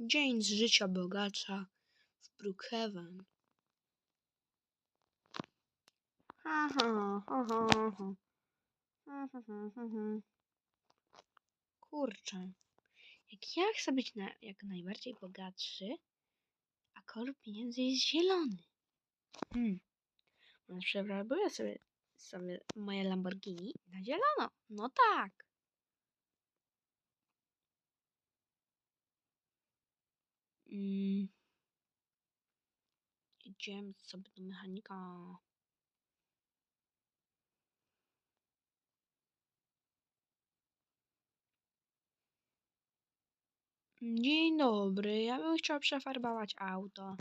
Dzień z życia bogacza w Brookhaven. Ha, ha, ha, ha, ha. Ha, ha, ha, ha, ha. Kurczę. Jak ja chcę być na, jak najbardziej bogatszy, a kolor pieniędzy jest zielony. Hmm. Więc przefarbuję sobie, sobie moje Lamborghini na zielono. No tak. Idziemy sobie do mechanika. Dzień dobry, ja bym chciał przefarbować auto.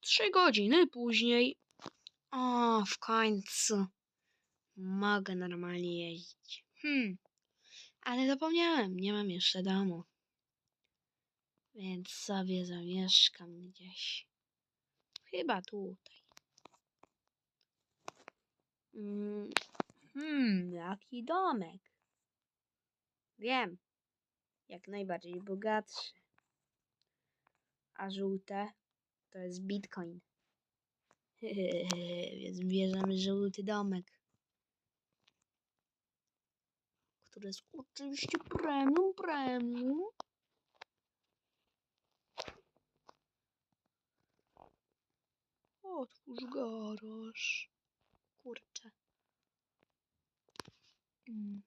Trzy godziny później. O, w końcu. Mogę normalnie jeździć. Hmm. Ale zapomniałem, nie mam jeszcze domu. Więc sobie zamieszkam gdzieś. Chyba tutaj. Mm, Hmm, jaki domek. Wiem. Jak najbardziej bogatszy. A żółte to jest bitcoin. Więc bierzemy żółty domek. Który jest oczywiście premium, premium. Otwórz garaż. Kurczę. Mm.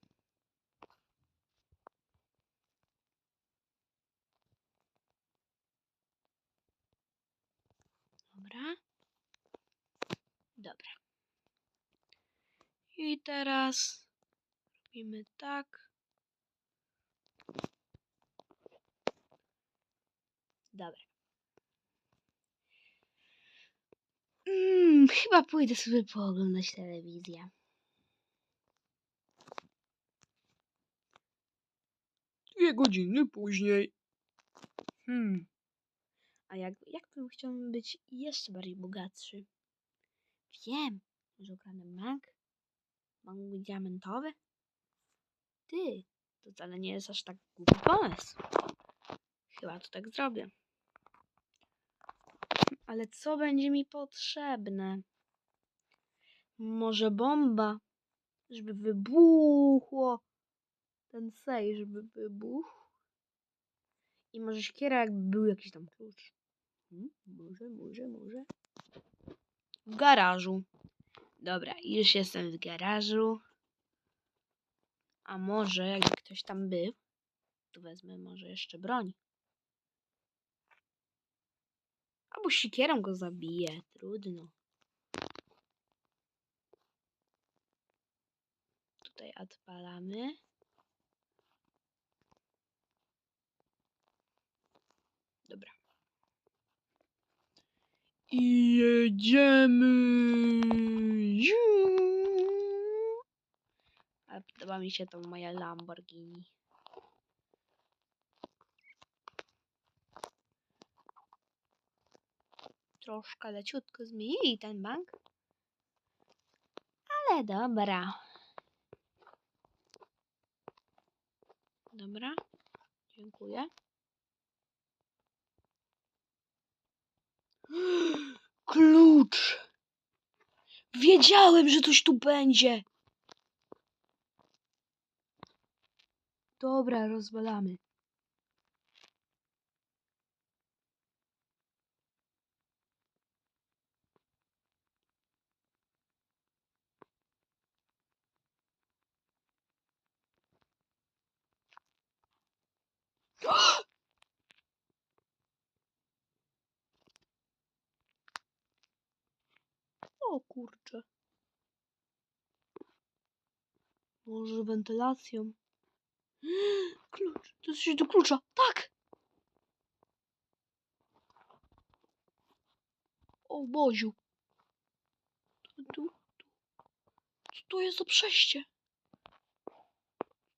Dobra. Dobra. I teraz robimy tak. Dobra. Mm, chyba pójdę sobie pooglądać telewizję. Dwie godziny później. Hmm. A jak, jakbym chciał być jeszcze bardziej bogatszy? Wiem, że ukradłem bank. Bank diamentowy. Ty, to wcale nie jest aż tak głupi pomysł. Chyba to tak zrobię. Ale co będzie mi potrzebne? Może bomba, żeby wybuchło ten sej, żeby wybuchł. I może siekiera, jakby był jakiś tam klucz. Hmm? Może, może, może. W garażu. Dobra, już jestem w garażu. A może, jakby ktoś tam był, to wezmę może jeszcze broń. Albo sikierą go zabiję. Trudno. Tutaj odpalamy. Dobra. I jedziemy. Ziu. Podoba mi się to moja Lamborghini. Troszkę leciutko zmienili ten bank. Ale dobra. Dobra. Dziękuję. Klucz! Wiedziałem, że coś tu będzie! Dobra, rozwalamy. O kurczę. Może wentylacją. Klucz. To jest coś do klucza. Tak! O Boziu. Tu, tu, tu. Co to jest za przejście?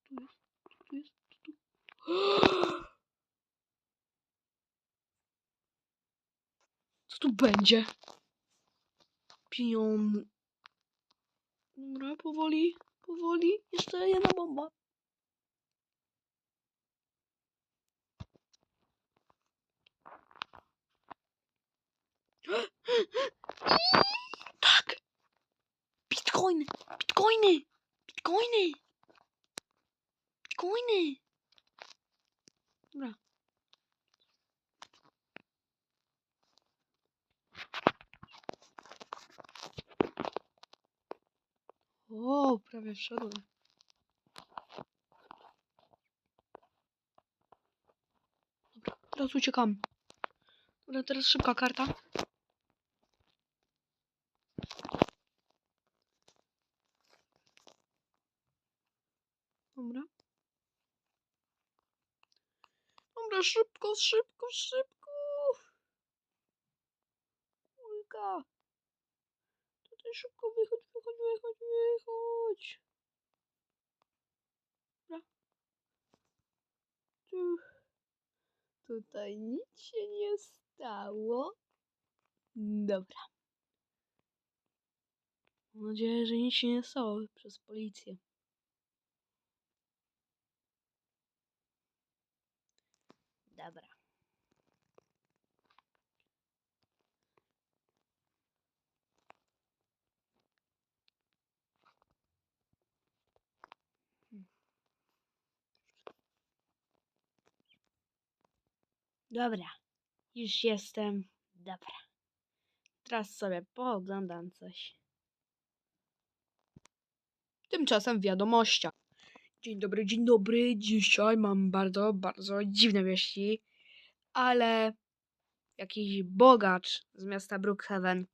Tu jest, tu jest, tu. Co tu będzie? piją. Dobra, powoli, powoli. Jeszcze jedna bomba. Tak! Bitcoiny! Bitcoiny! Bitcoiny! Bitcoiny! Prawie wszedłem. Dobra, teraz uciekam. Dobra, teraz szybka karta. Dobra. Dobra, szybko, szybko, szybko. Kulka. Tutaj szybko wychodź, wychodź. Dobra. Tu. Tutaj nic się nie stało. Dobra. Mam nadzieję, że nic się nie stało przez policję. Dobra. Dobra. Już jestem. Dobra. Teraz sobie pooglądam coś. Tymczasem w wiadomościach. Dzień dobry, dzień dobry. Dzisiaj mam bardzo, bardzo dziwne wieści, ale jakiś bogacz z miasta Brookhaven.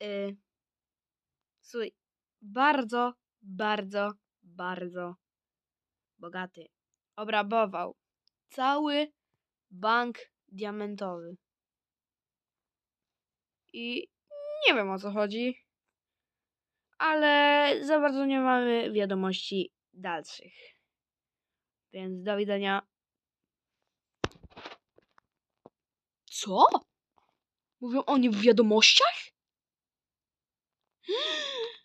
Yy, słuchaj, bardzo, bardzo, bardzo bogaty. Obrabował cały bank diamentowy. I nie wiem o co chodzi, ale za bardzo nie mamy wiadomości dalszych. Więc do widzenia. Co? Mówią oni w wiadomościach?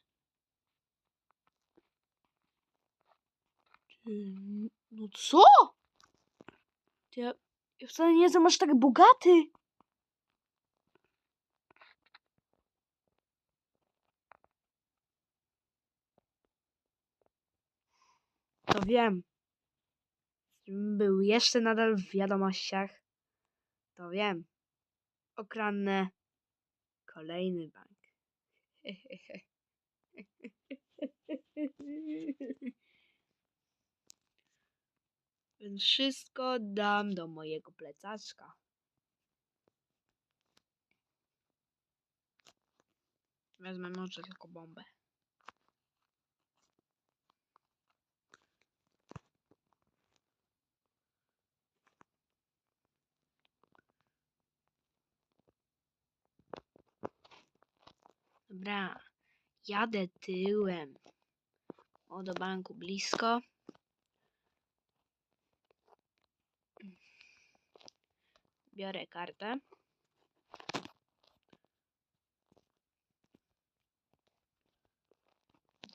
No co? Ja, ja wcale nie jestem aż tak bogaty. To wiem. Był jeszcze nadal w wiadomościach. To wiem. Okradnę kolejny bank. Więc wszystko dam do mojego plecaczka. Wezmę może tylko bombę. Dobra, jadę tyłem. O, do banku blisko. Biorę kartę.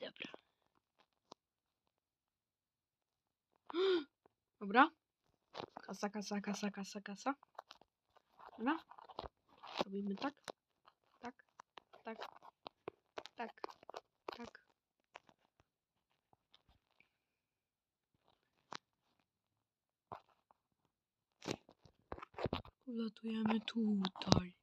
Dobra. Dobra. Kasa, kasa, kasa, kasa, kasa. Dobra. Robimy tak. Tak. Tak. Tak. Ulatujemy tutaj.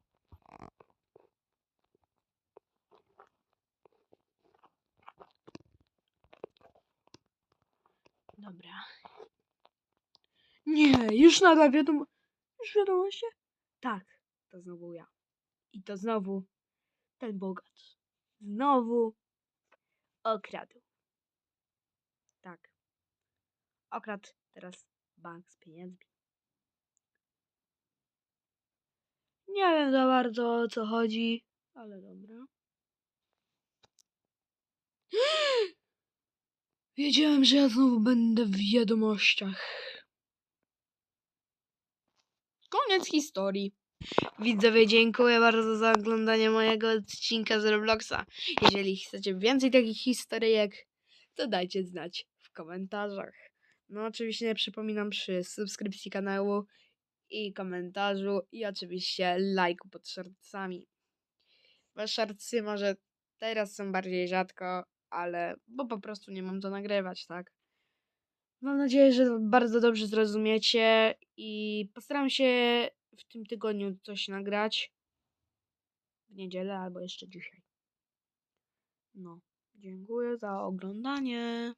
Dobra. Nie, już nadal wiadomo. Już wiadomości? Tak, to znowu ja. I to znowu ten bogacz. Znowu okradł. Tak. Okradł teraz bank z pieniędzmi. Nie wiem za bardzo o co chodzi, ale dobra. Wiedziałem, że ja znowu będę w wiadomościach. Koniec historii. Widzowie, dziękuję bardzo za oglądanie mojego odcinka z Robloxa. Jeżeli chcecie więcej takich historyjek, to dajcie znać w komentarzach. No oczywiście przypominam przy subskrypcji kanału i komentarzu i oczywiście lajku pod shortsami. Bo shortsy może teraz są bardziej rzadko, ale bo po prostu nie mam co nagrywać, tak? Mam nadzieję, że bardzo dobrze zrozumiecie i postaram się w tym tygodniu coś nagrać. W niedzielę albo jeszcze dzisiaj. No, dziękuję za oglądanie.